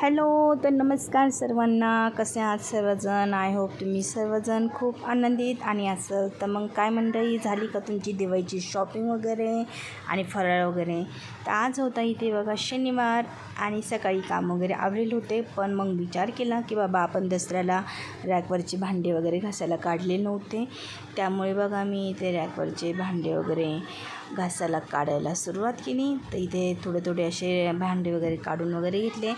Hello तर नमस्कार सर्वांना. कसे आहात सर्वजण? आय होप तुम्ही सर्वजण खूप आनंदित आणि असाल. तर मग काय मंडळी? झाली का तुमची दिवाळीची शॉपिंग वगैरे आणि फराळ वगैरे? तर आज होता इथे बघा शनिवार आणि सकाळी काम वगैरे आवरेल होते. पण मग विचार केला की बाबा आपण दसऱ्याला रॅकवरचे भांडे वगैरे घासायला काढले नव्हते. त्यामुळे बघा मी इथे रॅकवरचे भांडे वगैरे घासायला काढायला सुरुवात केली. तर इथे थोडे थोडे असे भांडे वगैरे काढून वगैरे घेतले.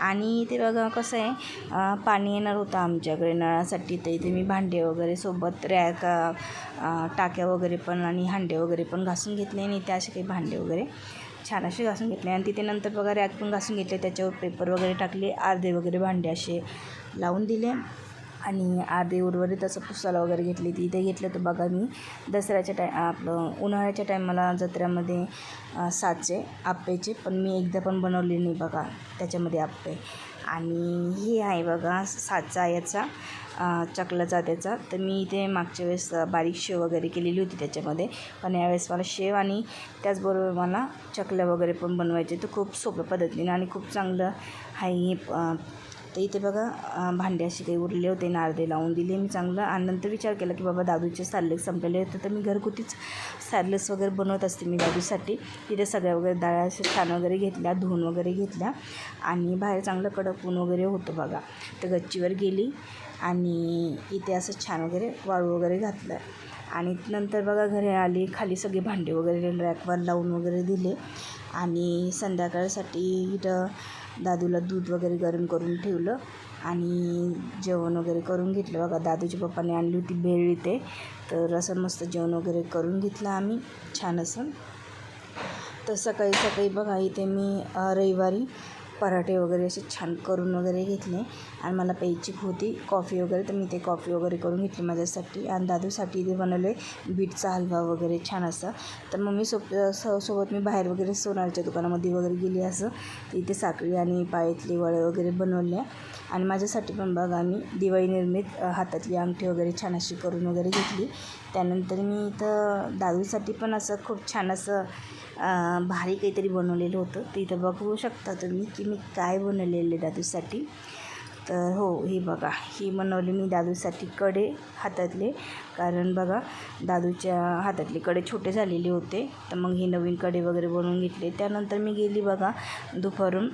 आणि इथे बघा कसं आहे पाणी येणार होतं आमच्याकडे नळासाठी. तर इथे मी भांडे वगैरे सोबत रॅक टाक्या वगैरे पण आणि हांडे वगैरे पण घासून घेतले आणि इथे असे काही भांडे वगैरे छान असे घासून घेतले. आणि तिथे नंतर बघा रॅक पण घासून घेतले. त्याच्यावर पेपर वगैरे टाकले. अर्धे वगैरे भांडे असे लावून दिले. आणि अर्धे उर्वरित असं पुसायला वगैरे घेतली ती. इथे घेतलं तर बघा मी. दसऱ्याच्या टाय आपलं उन्हाळ्याच्या टायमाला जत्र्यामध्ये साचे आप्पेचे पण मी एकदा पण बनवले नाही बघा त्याच्यामध्ये आप्पे. आणि हे आहे बघा साचा याचा चकलाचा त्याचा तर मी इथे मागच्या वेळेस बारीक शेव वगैरे केलेली होती त्याच्यामध्ये. पण यावेळेस मला शेव आणि त्याचबरोबर मला चकल्या वगैरे पण बनवायचे. तर खूप सोप्या पद्धतीने आणि खूप चांगलं आहे तर इथे बघा भांडे असे काही उरले होते नारदे लावून दिले मी चांगलं. आणि नंतर विचार केला की बाबा दादूचे सॅरलेस संपलेले होते तर मी घरगुतीच सॅरलेस वगैरे बनवत असते मी दादूसाठी. तिथे सगळ्या वगैरे डाळ्या असे छान वगैरे घेतल्या धुवून वगैरे घेतल्या. आणि बाहेर चांगलं कडक ऊन वगैरे होतं बघा. तर गच्चीवर गेली आणि इथे असं छान वगैरे वाळू वगैरे घातलं. आणि नंतर बघा घरी आली खाली सगळे भांडे वगैरे रॅकवर लावून वगैरे दिले. आणि संध्याकाळसाठी इथं दादूला दूध वगैरे गरम करून ठेवलं आणि जेवण वगैरे करून घेतलं. बघा दादूच्या पप्पाने आणली होती भेळ इथे. तर असं मस्त जेवण वगैरे करून घेतलं आम्ही छान असं. तर सकाळी सकाळी बघा इथे मी रविवारी पराठे वगैरे असे छान करून वगैरे घेतले. आणि मला प्यायची होती कॉफी वगैरे तर मी ते कॉफी वगैरे करून घेतली माझ्यासाठी. आणि दादूसाठी ते बनवले बीटचा हलवा वगैरे छान असा. तर मग मी सोप सोबत मी बाहेर वगैरे सोनारच्या दुकानामध्ये वगैरे गेली असं. तर इथे साखळी आणि पायातले वळे वगैरे बनवल्या. आणि माझ्यासाठी पण बघा मी दिवाळी निर्मित हातातली अंगठी वगैरे छान अशी करून वगैरे घेतली. त्यानंतर मी इथं दादूसाठी पण असं खूप छान असं भारी काहीतरी बनवलेलं होतं. ते इथं बघू शकता तुम्ही की मी काय बनवलेले दादूसाठी? तर हो ही बघा. ही बनवली मी दादूसाठी कडे हातातले. कारण बघा दादूच्या हातातले कडे छोटे झालेले होते. तर मग ही नवीन कडे वगैरे बनवून घेतले. त्यानंतर मी गेली बघा दुपारून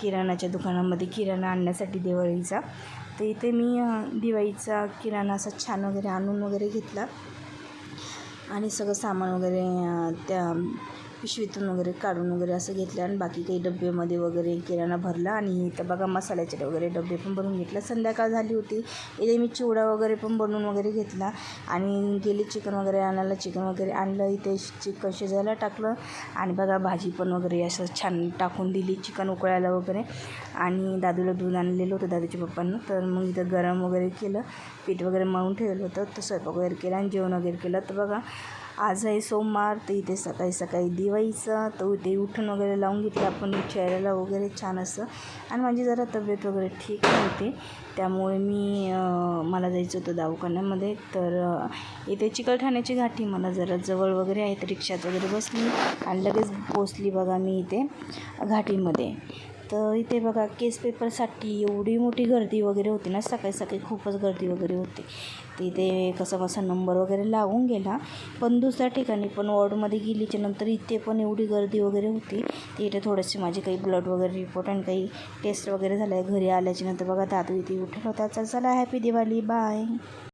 किराणाच्या दुकानामध्ये किराणा आणण्यासाठी दिवाळीचा. तर इथे मी दिवाळीचा किराणा असा छान वगैरे आणून वगैरे घेतला. आणि सगळं सामान वगैरे त्या पिशवीतून वगैरे काढून वगैरे असं घेतलं आणि बाकी काही डब्यामध्ये वगैरे किराणा भरला आणि इथं बघा मसाल्याचे वगैरे डबे पण भरून घेतला. संध्याकाळ झाली होती. इथे मी चिवडा वगैरे पण बनवून वगैरे घेतला आणि गेली चिकन वगैरे आणायला. चिकन वगैरे आणलं. इथे चिकन शिजायला टाकलं आणि बघा भाजी पण वगैरे असं छान टाकून दिली. चिकन उकळायला वगैरे. आणि दादूला दूध आणलेलं होतं दादूच्या पप्पांना. तर मग इथं गरम वगैरे केलं. पीठ वगैरे मळून ठेवलं होतं. तर स्वयंपाक वगैरे केला आणि जेवण वगैरे केलं. तर बघा आज आहे सोमवार तर इथे सकाळी सकाळी दिवाळीचं तर इथे उठून वगैरे लावून घेतलं आपण चेहऱ्याला वगैरे छान असं. आणि माझी जरा तब्येत वगैरे ठीक नव्हती. त्यामुळे मी मला जायचं होतं दवाखान्यामध्ये. तर इथे चिकलठाण्याची घाटी मला जरा जवळ वगैरे आहे तर रिक्षात वगैरे बसली आणि लगेच पोचली बघा मी इथे घाटीमध्ये. तर इथे बघा केस पेपरसाठी एवढी मोठी गर्दी वगैरे होती ना सकाळी सकाळी खूपच गर्दी वगैरे होती. तर इथे कसा कसा नंबर वगैरे लागून गेला. पण दुसऱ्या ठिकाणी पण वॉर्डमध्ये गेलीच्या नंतर इथे पण एवढी गर्दी वगैरे होती. तर इथे थोडेसे माझे काही ब्लड वगैरे रिपोर्ट आणि काही टेस्ट वगैरे झाल्या घरी आल्याच्यानंतर बघा दादू इथे उठेल होता. चला हॅपी दिवाळी. बाय